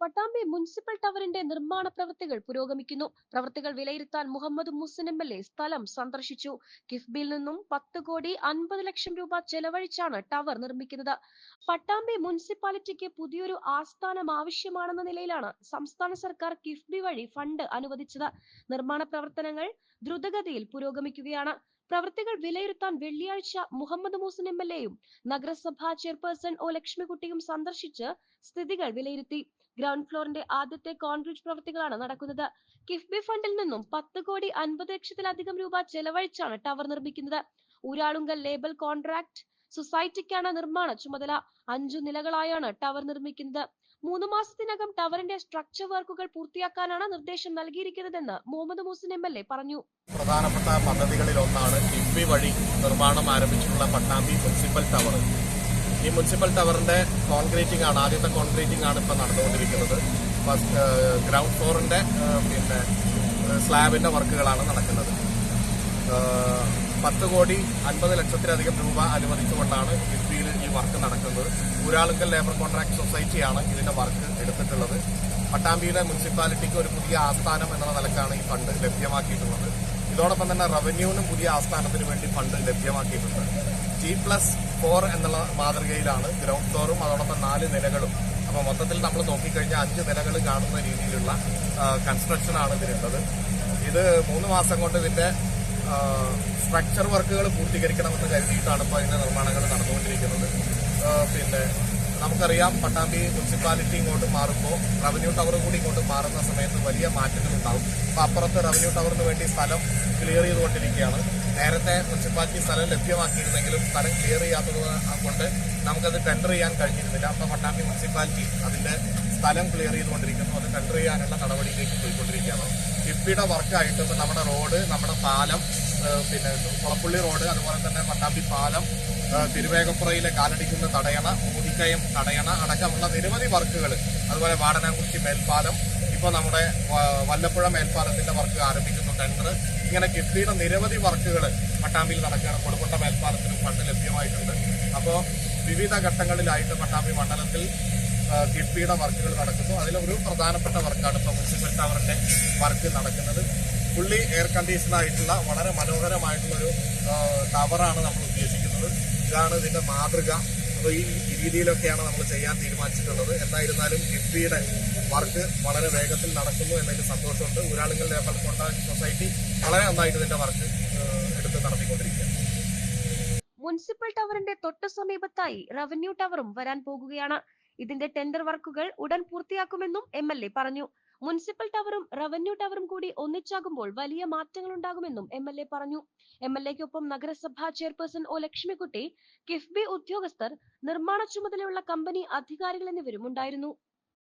Pattambi municipal ടവറിന്റെ നിർമ്മാണ പ്രവൃത്തികൾ പുരോഗമിക്കുന്നു. പ്രവൃത്തികൾ വിലയിരുത്താൻ Muhammad Muhsin M L A സ്ഥലം സന്ദർശിച്ചു. കിഫ്ബിയിൽ നിന്നും പത്ത് കോടി അൻപത് ലക്ഷം രൂപ ചെലവഴിച്ചാണ് ടവർ നിർമ്മിക്കുന്നത്. പട്ടാമ്പി മുനിസിപ്പാലിറ്റിക്ക് പുതിയൊരു ആസ്ഥാനം ആവശ്യമാണെന്ന നിലയിലാണ് സംസ്ഥാന സർക്കാർ കിഫ്ബി വഴി ഫണ്ട് അനുവദിച്ചത്. നിർമ്മാണ പ്രവർത്തനങ്ങൾ ദ്രുതഗതിയിൽ പുരോഗമിക്കുകയാണ്. പ്രവൃത്തികൾ വിലയിരുത്താൻ വെള്ളിയാഴ്ച മുഹമ്മദ് മൂസൻ എം എൽ എയും നഗരസഭാ ചെയർപേഴ്സൺ ഒ ലക്ഷ്മിക്കുട്ടിയും സന്ദർശിച്ച് സ്ഥിതികൾ വിലയിരുത്തി. ഗ്രൗണ്ട് ഫ്ലോറിന്റെ ആദ്യത്തെ കോൺക്രീറ്റ് പ്രവൃത്തികളാണ് നടക്കുന്നത്. കിഫ്ബി ഫണ്ടിൽ നിന്നും പത്ത് കോടി അൻപത് ലക്ഷത്തിലധികം രൂപ ചെലവഴിച്ചാണ് ടവർ നിർമ്മിക്കുന്നത്. ഊരാളുങ്കൽ ലേബൽ കോൺട്രാക്ട് സൊസൈറ്റിക്കാണ് നിർമ്മാണ ചുമതല. അഞ്ചു നിലകളായാണ് ടവർ നിർമ്മിക്കുന്നത്. മൂന്ന് മാസത്തിനകം ടവറിന്റെ സ്ട്രക്ചർ വർക്കുകൾ പൂർത്തിയാക്കാനാണ് നിർദ്ദേശം നൽകിയിരിക്കുന്നതെന്ന് Muhammad Muhsin M L A പറഞ്ഞു. പ്രധാനപ്പെട്ട പദ്ധതികളിൽ ഒന്നാണ് കിഫ്ബി വഴി നിർമ്മാണം ആരംഭിച്ചിട്ടുള്ള പട്ടാമ്പി മുനിസിപ്പൽ ടവർ. ഈ മുനിസിപ്പൽ ടവറിന്റെ കോൺക്രീറ്റിംഗ് ആണ് ആദ്യത്തെ കോൺക്രീറ്റിംഗ് ആണ് ഇപ്പൊ നടന്നുകൊണ്ടിരിക്കുന്നത്. ഫസ്റ്റ് ഗ്രൗണ്ട് ഫ്ലോറിന്റെ പിന്നെ സ്ലാബിന്റെ വർക്കുകളാണ് നടക്കുന്നത്. പത്ത് കോടി അൻപത് ലക്ഷത്തിലധികം രൂപ അനുവദിച്ചുകൊണ്ടാണ് കിഫ്ബിയിൽ വർക്ക് നടക്കുന്നത്. ഊരാളുങ്കൽ ലേബർ കോൺട്രാക്ട് സൊസൈറ്റിയാണ് ഇതിന്റെ വർക്ക് എടുത്തിട്ടുള്ളത്. പട്ടാമ്പിയിലെ മുനിസിപ്പാലിറ്റിക്ക് ഒരു പുതിയ ആസ്ഥാനം എന്ന നിലക്കാണ് ഈ ഫണ്ട് ലഭ്യമാക്കിയിട്ടുള്ളത്. ഇതോടൊപ്പം തന്നെ റവന്യൂവിനും പുതിയ ആസ്ഥാനത്തിന് വേണ്ടി ഫണ്ട് ലഭ്യമാക്കിയിട്ടുണ്ട്. ജി പ്ലസ് ഫോർ എന്നുള്ള മാതൃകയിലാണ് ഗ്രൗണ്ട് ഫ്ലോറും അതോടൊപ്പം നാല് നിലകളും. അപ്പോൾ മൊത്തത്തിൽ നമ്മൾ നോക്കിക്കഴിഞ്ഞാൽ അഞ്ച് നിലകൾ കാണുന്ന രീതിയിലുള്ള കൺസ്ട്രക്ഷനാണ് ഇതിനുള്ളത് ഇത് മൂന്ന് മാസം കൊണ്ട് ഇതിന്റെ സ്ട്രക്ചർ വർക്കുകൾ പൂർത്തീകരിക്കണമെന്ന് കരുതിയിട്ടാണ് ഇപ്പോൾ അതിന്റെ നിർമ്മാണങ്ങൾ നടന്നുകൊണ്ടിരിക്കുന്നത് ആ, പിന്നെ നമുക്കറിയാം പട്ടാമ്പി മുനിസിപ്പാലിറ്റി ഇങ്ങോട്ട് മാറുമ്പോൾ റവന്യൂ ടവർ കൂടി ഇങ്ങോട്ട് മാറുന്ന സമയത്ത് വലിയ മാറ്റങ്ങൾ ഉണ്ടാവും. അപ്പോൾ അപ്പുറത്ത് റവന്യൂ ടവറിന് വേണ്ടി സ്ഥലം ക്ലിയർ ചെയ്തുകൊണ്ടിരിക്കുകയാണ്. നേരത്തെ മുനിസിപ്പാലിറ്റി സ്ഥലം ലഭ്യമാക്കിയിരുന്നെങ്കിലും സ്ഥലം ക്ലിയർ ചെയ്യാത്തത് കൊണ്ട് നമുക്കത് ടെൻഡർ ചെയ്യാൻ കഴിഞ്ഞിരുന്നില്ല. അപ്പോൾ പട്ടാമ്പി മുനിസിപ്പാലിറ്റി അതിന്റെ സ്ഥലം ക്ലിയർ ചെയ്തുകൊണ്ടിരിക്കുന്നു. അത് ടെൻഡർ ചെയ്യാനുള്ള നടപടിയിലേക്ക് പോയിക്കൊണ്ടിരിക്കുകയാണ്. കിഫ്ബിയുടെ വർക്കായിട്ട് ഇപ്പോൾ നമ്മുടെ റോഡ് നമ്മുടെ പാലം പിന്നെ കുളപ്പള്ളി റോഡ് അതുപോലെ തന്നെ പട്ടാമ്പി പാലം തിരുവേഗപ്പുറയിലെ കാലടിക്കുന്ന തടയണ മൂതിക്കയം തടയണ അടക്കമുള്ള നിരവധി വർക്കുകൾ അതുപോലെ വാടനാംകുറിച്ചി മേൽപ്പാലം. ഇപ്പോൾ നമ്മുടെ വല്ലപ്പുഴ മേൽപ്പാലത്തിന്റെ വർക്ക് ആരംഭിക്കുന്നു ടെൻഡർ. ഇങ്ങനെ കിഫ്ബിയുടെ നിരവധി വർക്കുകൾ പട്ടാമ്പിയിൽ നടക്കുകയാണ്. കൊടുക്കുന്ന മേൽപ്പാലത്തിന് ഫണ്ട് ലഭ്യമായിട്ടുണ്ട്. അപ്പോൾ വിവിധ ഘട്ടങ്ങളിലായിട്ട് പട്ടാമ്പി മണ്ഡലത്തിൽ കിഫ്ബിയുടെ വർക്കുകൾ നടക്കുന്നു. അതിലൊരു പ്രധാനപ്പെട്ട വർക്കാണ് ഇപ്പോൾ മുനിസിപ്പൽ ടവറിന്റെ വർക്ക് നടക്കുന്നത്. ഫുള്ളി എയർ കണ്ടീഷൻ ആയിട്ടുള്ള വളരെ മനോഹരമായിട്ടുള്ളൊരു ടവറാണ് നമ്മൾ ഉദ്ദേശിക്കുന്നത്. ഇതാണ് ഇതിന്റെ മാതൃക. അപ്പോൾ ഈ രീതിയിലൊക്കെയാണ് നമ്മൾ ചെയ്യാൻ തീരുമാനിച്ചിട്ടുള്ളത്. എന്തായിരുന്നാലും കിഫ്ബിയുടെ വർക്ക് വളരെ വേഗത്തിൽ നടക്കുന്നു എന്നതിൽ സന്തോഷമുണ്ട്. ഊരാളുങ്കൽ ലേബർ കോൺട്രാക്ട് സൊസൈറ്റി വളരെ നന്നായിട്ട് ഇതിന്റെ വർക്ക് എടുത്ത് നടത്തിക്കൊണ്ടിരിക്കുകയാണ്. മുനിസിപ്പൽ ടവറിന്റെ തൊട്ടു സമീപത്തായി റവന്യൂ ടവറും വരാൻ പോകുകയാണ്. ഇതിന്റെ ടെൻഡർ വർക്കുകൾ ഉടൻ പൂർത്തിയാക്കുമെന്നും എം പറഞ്ഞു. മുനിസിപ്പൽ ടവറും റവന്യൂ ടവറും കൂടി ഒന്നിച്ചാകുമ്പോൾ വലിയ മാറ്റങ്ങൾ ഉണ്ടാകുമെന്നും എം എൽ എ പറഞ്ഞു എം എൽ എക്കൊപ്പം നഗരസഭാ ചെയർപേഴ്സൺ ഒ ലക്ഷ്മിക്കുട്ടി കിഫ്ബി ഉദ്യോഗസ്ഥർ നിർമ്മാണ ചുമതലയുള്ള കമ്പനി അധികാരികൾ എന്നിവരും ഉണ്ടായിരുന്നു.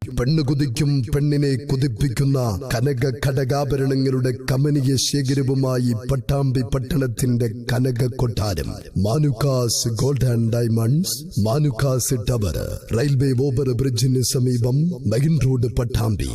പെണ്ണ് കുതിക്കും പെണ്ണിനെ കുതിപ്പിക്കുന്ന കനക ഘടകാഭരണങ്ങളുടെ കമനീയ ശേഖരവുമായി പട്ടാമ്പി പട്ടണത്തിന്റെ കനക കൊട്ടാരം. Manukkas gold and diamonds Manukkas tower railway over ബ്രിഡ്ജിന് സമീപം മെയിൻ റോഡ് പട്ടാമ്പി.